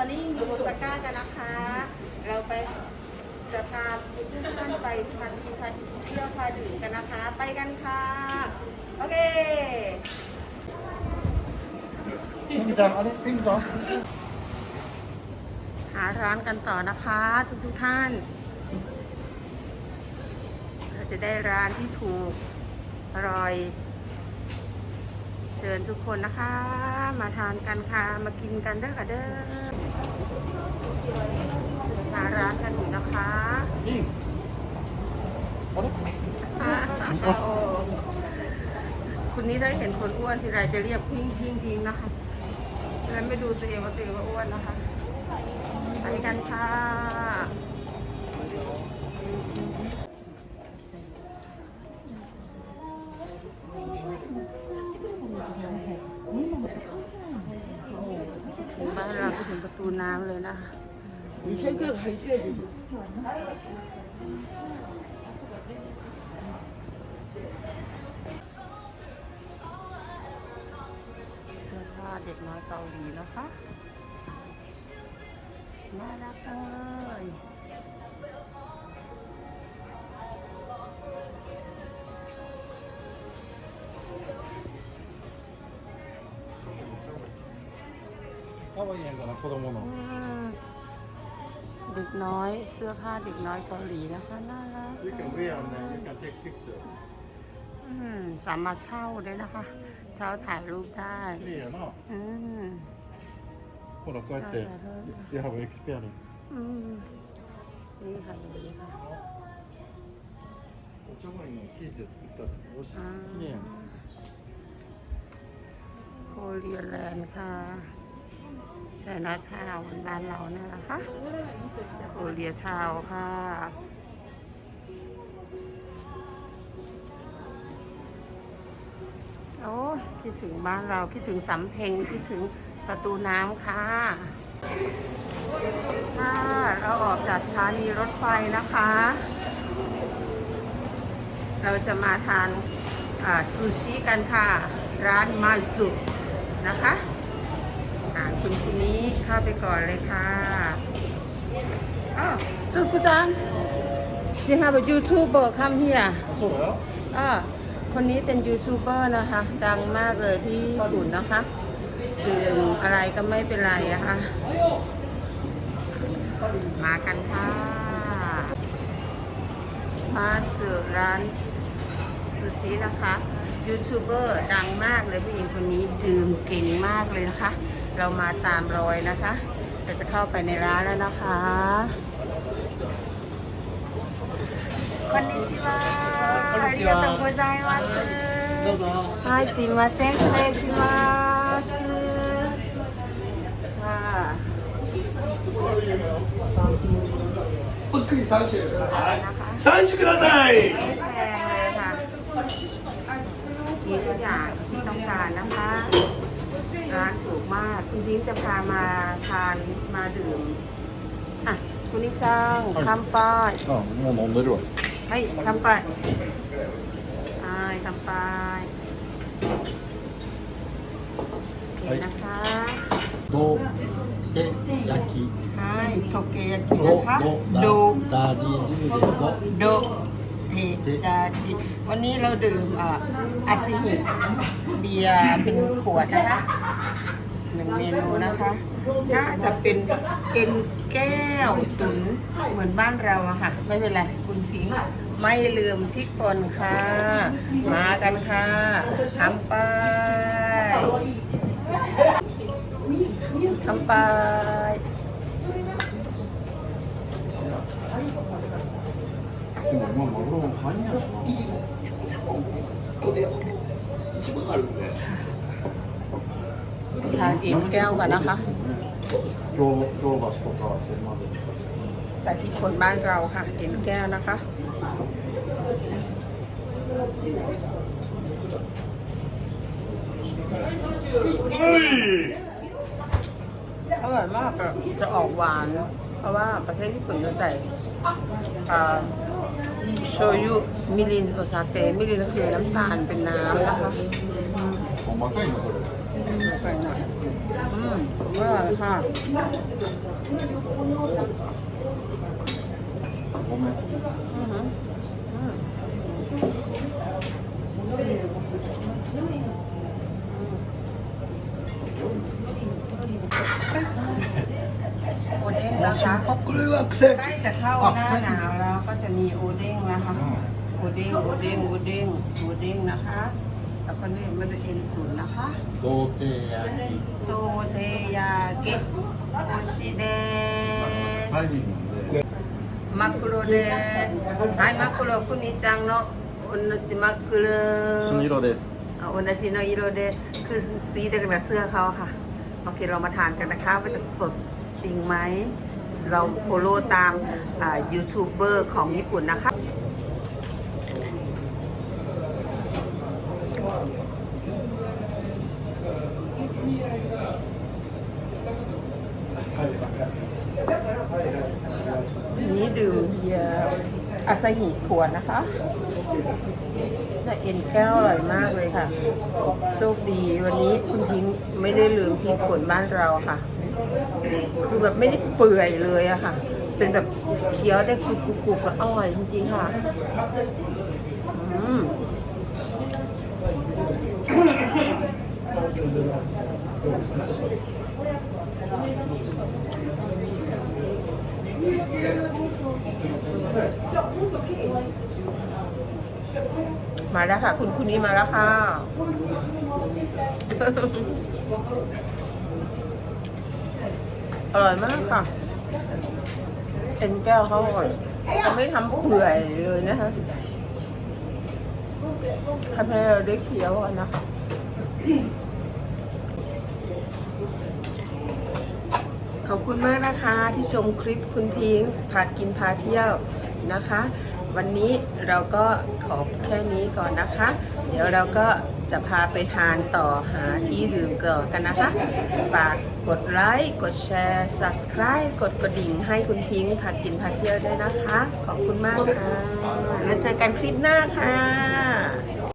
อนนี้มีสุกก้ากันนะคะ เราไปจะตามทุกท่านไปทันทีพันเที่ยวพาดื่มกันนะคะ ไปกันค่ะ โอเคปิ้งจองอันนี้ปิ้งจองหาร้านกันต่อนะคะ ทุกทุกท่าน เราจะได้ร้านที่ถูกอร่อย เชิญทุกคนนะคะ มาทานกันค่ะ มากินกันเด้อค่ะเด้อมาร้านกันอนะคะนี่คุณนี้ถ้เห็นคนอ้วนทีไรจะเรียบพิ้งพิ้งพิ้งนะคะ แล้วไม่ดูตัวเองว่าตัวเองว่าอ้วนนะคะไปกันค่ะ บ้านเราก็ถึงประตูน้ำเลยนะคะ 你先跟回去的。 เสื้อผ้าเด็กน้อยเกาหลีนะคะ น่ารักจังเลย かわいいやんかな、子供 อื の。 มเด็กน้อยเสื้อผ้าเด็กน้อยเกาหลีนะคะ น่ารัก You can wear them, then you can take picture. อืมสามารถเช่าได้นะคะ เช่าถ่ายรูปได้ 綺麗やな。 อืม ほら、こうやって、You have experience. อืมนี่ค่ะอย่างนี้ค่ะ お茶碗の生地で作ったって美味しい。 อ่า 綺麗やん。 โคเรียแลนด์ค่ะ ใช่นะทาวบ้านเราเนี่ยนะคะโคเรียทาวค่ะโอ้คิดถึงบ้านเราคิดถึงสำเพ็งคิดถึงประตูน้ำค่ะค่ะเราออกจากสถานีรถไฟนะคะ เราจะมาทานซูชิกันค่ะ ร้านมาสุนะคะ ถึงทีนี้เข้าไปก่อนเลยค่ะอ้าวสุกุจัง she have a YouTuber come here อ่าคนนี้เป็นยูทูบเบอร์นะคะ ดังมากเลยที่ญี่ปุ่นนะคะดื่มอะไรก็ไม่เป็นไรนะคะ มากันค่ะ มาสุร้านซูชินะคะยูทูบเบอร์ดังมากเลยผู้หญิงคนนี้ดื่มเก่งมากเลยนะคะ เรามาตามรอยนะคะเราจะเข้าไปในร้านแล้วนะคะこんにちは。ありがとうございます。どうぞ。はい、すいません。失礼します。ค่ะ お作り三種นะคะ 三種ください ไม่แพงเลยค่ะ มีทุกอย่างที่ต้องการนะคะ ร้าน ถูกมาก คุณดิ้งจะพามาทานมาดื่ม อ่ะ คุณนิซังคำป้าย あ、もう飲んでるわ。 ให้คำป้ายใช่คำป้ายโอเคนะคะ どて焼き。 ใช่โทเกยากิ ど นะคะ ど ดู ダジジュレど โดเทดาจิวันนี้เราดื่มอ่าอาซิฮิเบียร์เป็นขวดนะคะห นึ่งเมนูนะคะถ้าจะเป็นเอ็นแก้วตุ๋นเหมือนบ้านเราอะค่ะ ไม่เป็นไรคุณพิงค์ไม่ลืมพริกป่นค่ะ มากันค่ะทำไปทำไป でもまあマグロも入んやろな。これ一番あるんで ทานอิ่มแก้วกันนะคะ ใส่ที่คนบ้านเราค่ะเอ็นแก้วนะคะอร่อยมากอะจะออกหวาน เพราะว่าประเทศญี่ปุ่นจะใส่โชยุมิรินโอซาเกะมิรินก็คือน้ำตาลเป็นน้ำนะคะ อยอืมอร่อยค่ะผมนะด้งนะคะป๊อปกล้วจใกล้จะเข้าหน้าหนาวแล้วก็จะมีโอเด้งนะคะ โอเด้งโอเด้งโอเด้งโอเด้งนะคะ แล้วก็นี่มันเอ็นตุ๋นนะคะ 童貞焼き โตเทยาเกะโอชิเดส タイミングで マクロです。はい、マクロ、くにちゃんの同じマクロ。その色ですあ同じの色でคือสีเดียวกันกับเสื้อเขาค่ะ โอเคเรามาทานกันนะคะว่าจะสดจริงไหม เราโฟโล่ตามอ่ายูทูบเบอร์ของญี่ปุ่นนะคะ นี้ดื่มเบียร์อาซาฮิขวดนะคะแต่เอ็นแก้วอร่อยมากเลยค่ะ โชคดีวันนี้คุณพิงไม่ได้ลืมพริกป่นบ้านเราค่ะ คือแบบไม่ได้เปื่อยเลยอะค่ะ เป็นแบบเคี้ยวได้กรุบกรุบละอร่อยจริงๆค่ะอืม มาแล้วค่ะ คุณคุณนี้มาแล้วค่ะ อร่อยมากค่ะเอ็นแก้วเขาอร่อยเขาไม่ทำเปื่อยเลยนะคะทำให้เราได้เคี้ยวนะคะ ขอบคุณมากนะคะที่ชมคลิปคุณพิงพากินพาเที่ยวนะคะ วันนี้เราก็ขอแค่นี้ก่อนนะคะ เดี๋ยวเราก็จะพาไปทานต่อหาที่ดื่มก่อกันนะคะ ฝากกดไลค์ กดแชร์ subscribe กดกระดิ่งให้คุณพิงพากินพาเที่ยวด้วยนะคะ ขอบคุณมากค่ะแล้วเจอกันคลิปหน้าค่ะ